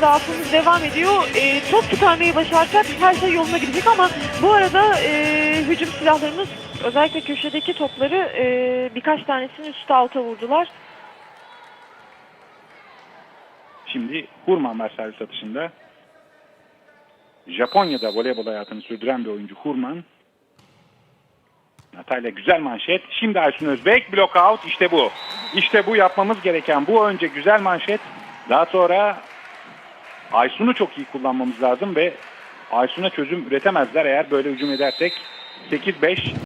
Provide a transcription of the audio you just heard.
Zaafımız devam ediyor. E, top çıkarmayı başarsak her şey yoluna gidecek ama bu arada e, hücum silahlarımız özellikle köşedeki topları e, birkaç tanesini üst alta vurdular. Şimdi Hurman var servis atışında. Japonya'da voleybol hayatını sürdüren bir oyuncu Hurman. Natalya güzel manşet. Şimdi Aysun Özbek block out. İşte bu. İşte bu yapmamız gereken. Bu önce güzel manşet. Daha sonra Aysun'u çok iyi kullanmamız lazım ve Aysun'a çözüm üretemezler eğer böyle hücum edersek. 8-5